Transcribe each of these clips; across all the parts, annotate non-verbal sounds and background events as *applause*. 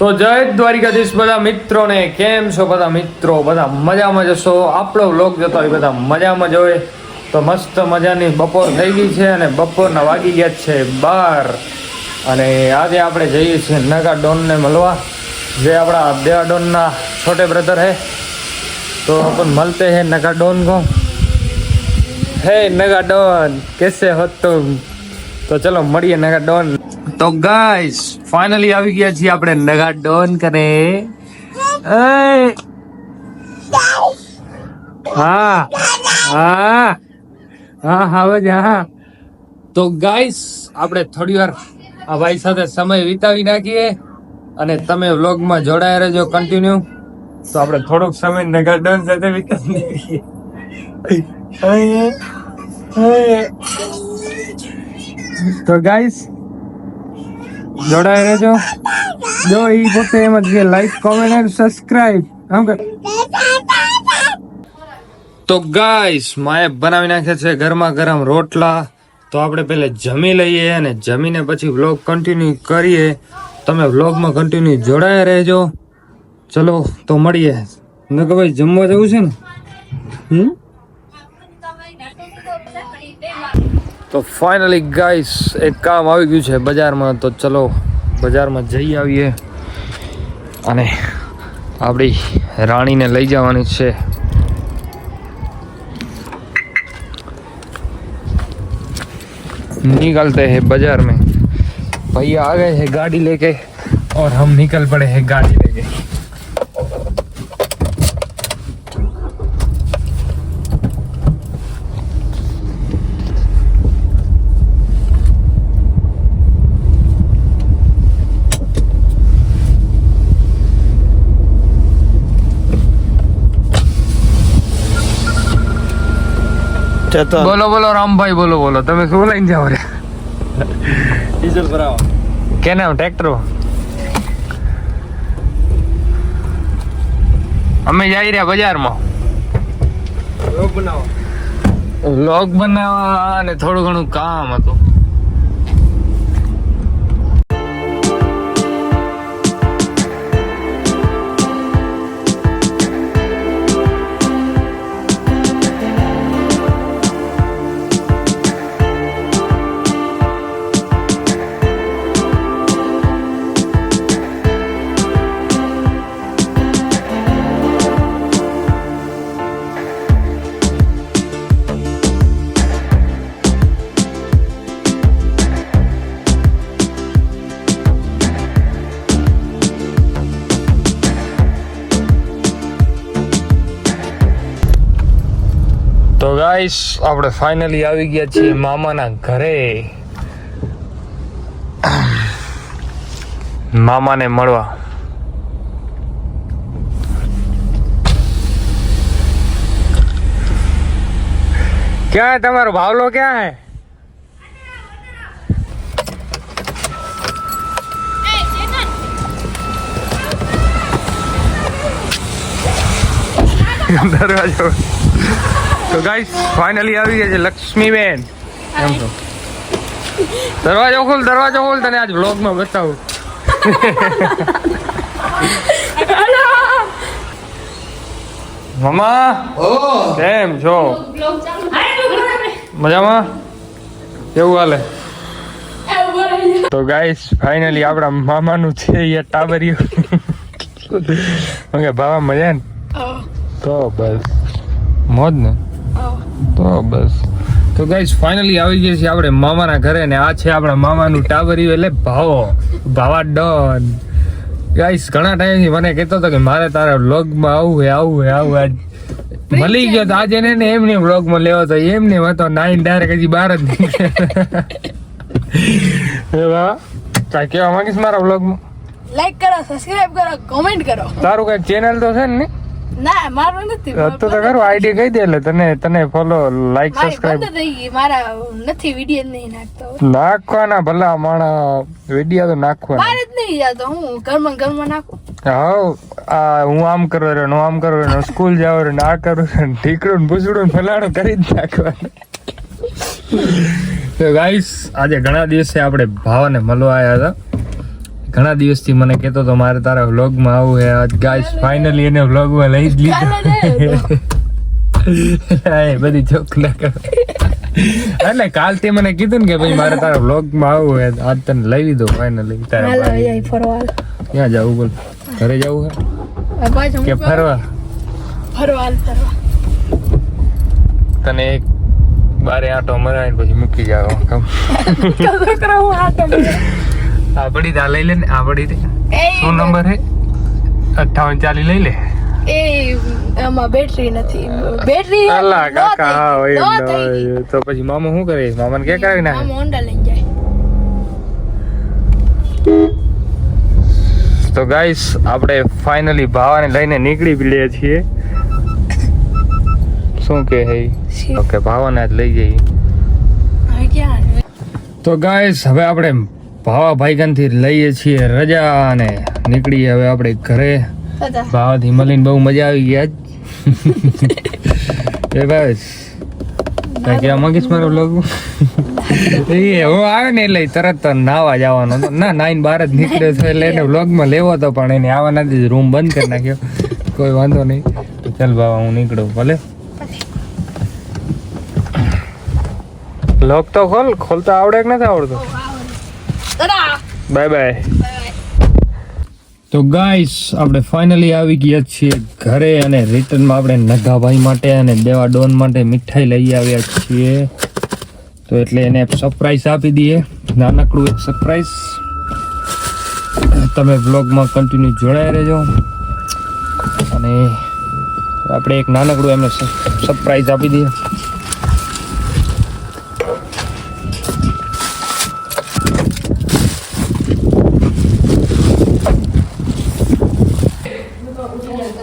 તો જય દ્વારિકાધીશ બધા મિત્રોને. કેમ છો બધા મિત્રો? બધા મજામાં જશો આપણો વ્લોગ જતો હોય બધા મજામાં જોઈએ તો મસ્ત મજાની બપોર થઈ ગઈ છે અને બપોરના વાગી ગયા છે બાર. અને આજે આપણે જઈએ છીએ નગા ડોનને મળવા, જે આપણા દેહાડોનના છોટે બ્રધર હે. તો આપણ મળતે હે નગા ડોન કો. હે નગા ડોન, કેસે હો તુમ? તો ચલો મળીએ નગા ડોન. તો ગાઈસ ફાઇનલી આવી ગયા છીએ આપણે નગા ડોન કરે! હા. હા. હા, હવે જ, હા. તો ગાઈસ આપણે થોડી વાર આ ભાઈ સાથે સમય વિતાવી નાખીએ અને તમે વ્લોગમાં જોડાયા રહેજો કન્ટિન્યુ તો આપણે થોડોક સમય નગર ડોન સાથે વિતાવી નાખીએ. તો ગાઈસ જોડાઈ રહેજો. જો ઈ પોતે એમ જ કે લાઈક કોમેન્ટ એન્ડ સબસ્ક્રાઇબ આમ કર તો ગાઈસ માએ બનાવી નાખ્યા છે ગરમા ગરમ રોટલા. તો આપણે પહેલે જમી લઈએ અને જમીને પછી વ્લોગ કન્ટિન્યુ કરીએ. તમે વ્લોગમાં કન્ટિન્યુ જોડાયા રહેજો. ચલો, તો મળીએ. નકર ભાઈ જમવા જવું છે ને? હમ? તો ફાઇનલી ગાઈસ એક કામ આવી ગયું છે બજારમાં તો ચલો બજારમાં જઈ આવીએ અને આપણી રાણીને લઈ જવાની છે निकलते हैं बाजार में भैया आ गए हैं गाड़ी लेके और हम निकल पड़े हैं गाड़ी लेके ચેતન બોલો બોલો રામભાઈ બોલો બોલો. તમે શું લઈને જાઓ રે? ડીઝલ ભરાવો. કેને ટ્રેક્ટર અમે જઈ રહ્યા બજારમાં. લોક બનાવો. લોક બનાવવા અને થોડું ઘણું કામ હતું. તો ગાઈસ આપણે ફાઇનલી આવી ગયા છીએ મામાના ઘરે. મામાને મળવા. ક્યાં હે તમારો ભાવલો ક્યાં હે? દરવાજો. તો ગાઈસ ફાઇનલી આવી ગયા છે લક્ષ્મીબેન. એમ તો દરવાજો ખોલ દરવાજો ખોલ તને આજ વ્લોગમાં બતાવું. મમા કેમ છો? મજામાં? કેવું હાલે? તો ગાઈસ ફાઇનલી આપણા મામાનું છે એ ટાબરિયું. કે ભાવા મજા ને? તો બસ. મોજ ને? તો બસ. તો ગાઈસ ફાઇનલી આવી ગયા છીએ આપણે મામાના ઘરે ને આ છે આપણા મામાનું ટાબરિયું એટલે ભાવો. ભાવા ડન ગાઈસ ઘણા ટાઈમથી મને કહેતો હતો કે મારે તારા વ્લોગમાં આવું હે આવું હે આવું આજ મળી ગયો તો આજે ને એમને વ્લોગમાં લેવો તો એમને હતો નાઈન ડાયરેક્ટ હજી બહાર જ નીકળ્યા *laughs* કાંઈ કહેવા માંગીશ મારા વ્લોગમાં લાઈક કરો સબસ્ક્રાઇબ કરો કોમેન્ટ કરો. તારું કઈ ચેનલ તો છે ને ના મારું નથી. તો તો આઈડી કહી દે એટલે તને તને ફોલો લાઈક સબસ્ક્રાઇબ બંધ થઈ ગઈ મારા નથી વીડિયો નહીં નાખતો. નાખવાના ભલા માણા વિડિયા તો નાખવાના. મારે જ નહીં જતો હું ઘરમાં ઘરમાં નાખું? હા આ હું આમ કરો રે હું આમ કરો રે સ્કૂલ જાવ રે ના આ કરું રે ને ઢીકડું ભૂસડું ફલાણું કરી જ નાખવાનું. તો ગાઈસ આજે ઘણા દિવસે આપણે ભાવને મળવા આવ્યા હતા. ઘણા દિવસથી મને કહેતો તો મારે તારા વ્લોગમાં આવું હે આજ ગાઈસ ફાઇનલી એને વ્લોગમાં લઈ જ લીધો. એ બધી કર. એટલે કાલ તે મને કીધું ને કે ભાઈ મારે તારા વ્લોગમાં આવું હે આજ તને લઈ લીધો ફાઇનલી તારા ક્યાં જવું બોલ? ઘરે જવું હે કે ફરવા? ફરવા ફરવા. તને એક બારે આટો મરાય પછી મૂકી જાવ છોકરા હું હાથ અમે આ પડી તા લઈ લે ને આ પડી તે શું નંબર હે? અઠાવન ચાલી લઈ લે. એ આમાં બેટરી નથી. બેટરી અલા કાકા હોય. તો પછી મામા શું કરે? મામાને કે કરાવી હોન્ડા જાય. તો ગાઈસ આપણે ફાઇનલી ભાવાને લઈને નીકળી પડ્યા છીએ. શું કે હે? ઓકે ભાવાને આજ લઈ જઈએ. તો ગાઈસ હવે આપણે ભાવા ભાઈગનથી લઈએ છીએ રજા અને નીકળીએ હવે આપણે ઘરે. ભાવાથી મળીને બહુ મજા આવી ગઈ આજ. *laughs* એ બસ કઈ કહેવા માંગીશ મારો બ્લોગ *laughs* એ હું આવે ને એટલે તરત નાવા જવાનો. હતો. ના નાઈન બાર જ નીકળ્યો છે એટલે એને વ્લોગમાં લેવો હતો પણ એને આવવાના જ રૂમ બંધ કરી નાખ્યો. કોઈ વાંધો નહીં. ચાલ બાબા હું નીકળું. ભલે. લોક તો ખોલ. ખોલતા આવડે કે નથી આવડતું? બાય બાય તો ગાઈસ આપણે ફાઇનલી આવી ગયા છીએ ઘરે અને રિટર્નમાં આપણે નગાભાઈ માટે અને દેવા ડોન માટે મીઠાઈ લઈ આવ્યા છીએ. તો એટલે એને સરપ્રાઈઝ આપી દઈએ. નાનકડું એક સરપ્રાઈઝ તમે બ્લોગમાં કન્ટિન્યુ જોડાઈ રહેજો. અને આપણે એક નાનકડું એમને સરપ્રાઈઝ આપી દઈએ.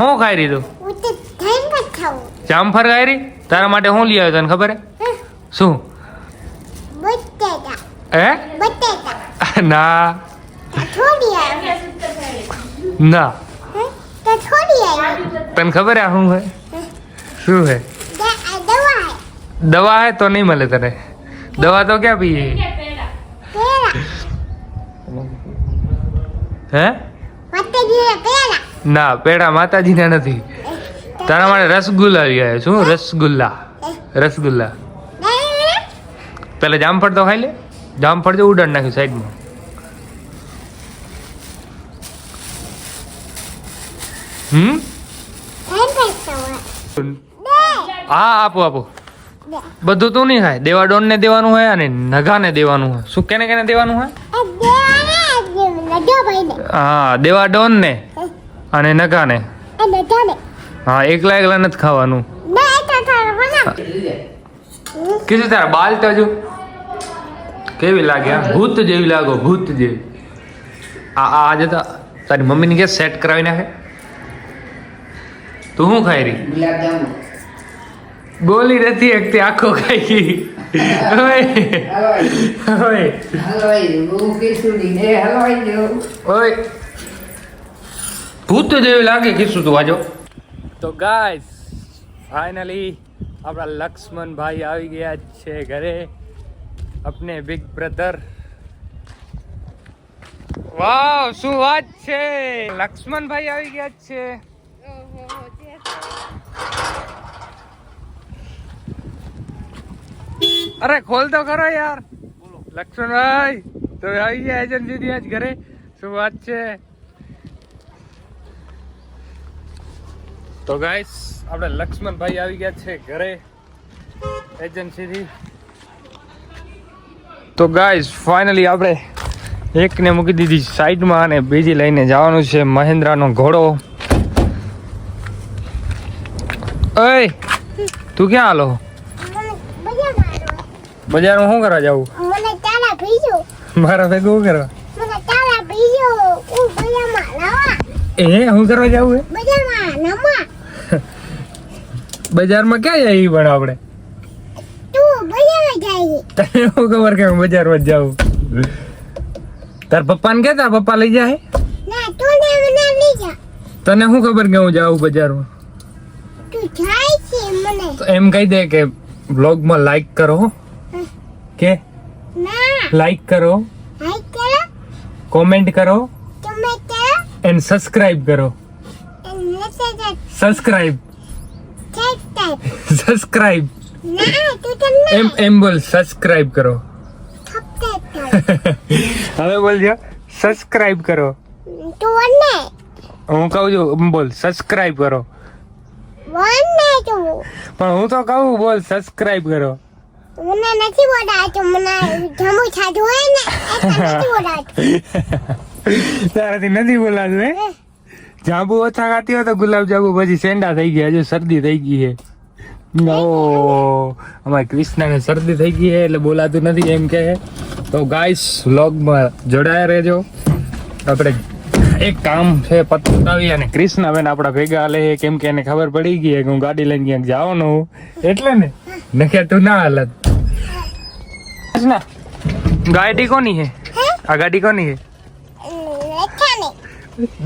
શું ખાઈ રીધું જામફર ખાઈ રહી? તારા માટે શું લઈ આવ્યો તને ખબર હે? શું? હે? ના. ના. તને ખબર હે આ શું હે? શું હે? દવા હે. તો નહીં મળે તને. દવા તો ક્યાં પીએ? હે? ના પેડા માતાજીના નથી. તારા માટે રસગુલ્લા લઈ આવ્યો છું રસગુલ્લા. રસગુલ્લા. પેલા જામફળ તો ખાઈ લે. જામફળ જો ઉડાડ નાખ્યું સાઈડમાં. હમ? હા આપો આપો. બધું તું નહીં ખાય. દેવા ડોન ને દેવાનું હોય અને નગાને દેવાનું હોય. શું કેને કેને દેવાનું હોય? હા દેવા ડોન ને અને નકાને હા એકલા એકલા નથી ખાવાનું. કીધું તાર બાલ તો હજુ? કેવી લાગે આ? ભૂત જેવી લાગો ભૂત જેવી. આ આ આજે તો તારી મમ્મીને કે સેટ કરાવી નાખે? તું શું ખાઈ રહી? બોલી નથી એકતી આખો ખાઈ ગઈ. ઓય. ઓય. ઓય. ભૂત જેવી લાગે કીધું તું વાજો તો ગાઈસ ફાઇનલી આપણા લક્ષ્મણભાઈ આવી ગયા છે ઘરે. અપને બિગ બ્રધર વાવ શું વાત છે? લક્ષ્મણભાઈ આવી ગયા છે. અરે, ખોલ તો ખરો યાર. લક્ષ્મણભાઈ, તો આવી ગયા એજન્સી આજ ઘરે. શું વાત છે? તો ગાઈસ આપણે લક્ષ્મણભાઈ આવી ગયા છે ઘરે એજન્સીથી તો ગાઈસ ફાઇનલી આપણે એકને મૂકી દીધી સાઈડમાં અને બીજી લઈને જવાનું છે મહેન્દ્રાનો ઘોડો. ઓય તું ક્યાં હાલો? બજારમાં શું કરવા જવું? મારા ભેગું શું કરવા? એ શું કરવા જવું બજારમાં બજારમાં ક્યાં જઈએ પણ આપણે? તને શું ખબર કે બજારમાં જાઉં? તાર પપ્પાને કે તાર પપ્પા લઈ જાય? તને શું ખબર કે હું જાઉં બજારમાં? તું એમ કહી દે કે બ્લોગમાં લાઈક કરો કે? લાઈક કરો. કોમેન્ટ કરો. એન્ડ સબસ્ક્રાઇબ કરો. સબસ્ક્રાઇબ સબસ્ક્રાઇબ ના તું તમને એમ એમ બોલ સબસ્ક્રાઇબ કરો થપતે હવે બોલજો સબસ્ક્રાઇબ કરો તું વને હું કહું છું એમ બોલ સબસ્ક્રાઇબ કરો વને તું પણ હું તો કહું બોલ સબસ્ક્રાઇબ કરો મને નથી બોલાતું મને જમુ છાડું હોય ને એટલે નથી બોલાતું તારાથી નથી બોલાતું હે જાંબુ ઓછા ખાતી હોય તો ગુલાબ જાંબુ પછી સેંડા થઈ ગયા હજુ શરદી થઈ ગઈ છે ઓ અમારે કૃષ્ણને શરદી થઈ ગઈ છે એટલે બોલાતું નથી એમ કે તો ગાઈસ વ્લોગમાં જોડાયા રહેજો. આપણે એક કામ છે પતાવી અને કૃષ્ણબેન આપણા ભેગા હાલે કેમ કે એને ખબર પડી ગઈ કે હું ગાડી લઈને ક્યાંક જવાનો હું એટલે ને નખે તું ના હાલત ગાડી કોની છે? આ ગાડી કોની છે?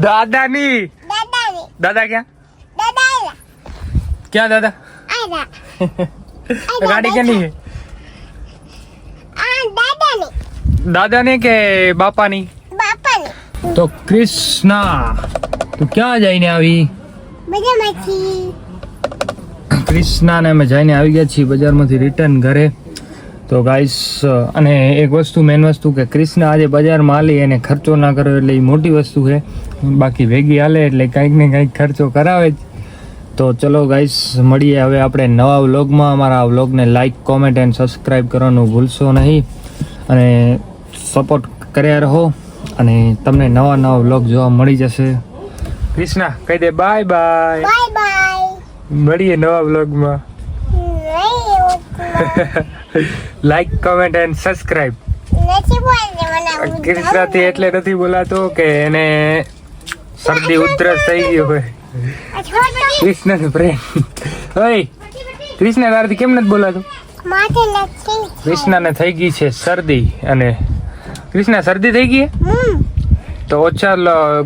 દાદાની. દાદા ક્યાં? દાદા ક્યાં દાદા? ગાડી કેની છે દાદા ને કે બાપાની બાપા તો કૃષ્ણા તું ક્યાં જઈને આવી કૃષ્ણાને અમે જઈને આવી ગયા છીએ બજારમાંથી રિટર્ન ઘરે તો ગાઈસ અને એક વસ્તુ મેન વસ્તુ કે કૃષ્ણ આજે બજારમાં હાલી એને ખર્ચો ના કર્યો એટલે એ મોટી વસ્તુ છે બાકી ભેગી હાલે એટલે કંઈક ને કંઈક ખર્ચો કરાવે જ તો ચલો ગાઈસ મળીએ હવે આપણે નવા વ્લોગમાં અમારા વ્લોગને લાઇક કોમેન્ટ એન્ડ સબસ્ક્રાઈબ કરવાનું ભૂલશો નહીં. અને સપોર્ટ કર્યા રહો અને તમને નવા નવા વ્લોગ જોવા મળી જશે. કૃષ્ણા કહી દે બાય બાય મળીએ નવા વ્લોગમાં like comment like comment and subscribe નથી કૃષ્ણાથી એટલે નથી બોલાતો કે એને શરદી ઉધરસ થઈ ગયું હોય. કૃષ્ણ પ્રેમ. ઓય કૃષ્ણ તારાથી કેમ નથી બોલાતું? કૃષ્ણ ને થઈ ગઈ છે શરદી અને કૃષ્ણ શરદી થઈ ગઈ તો ઓછા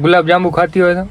ગુલાબ જાંબુ ખાતી હોય તો?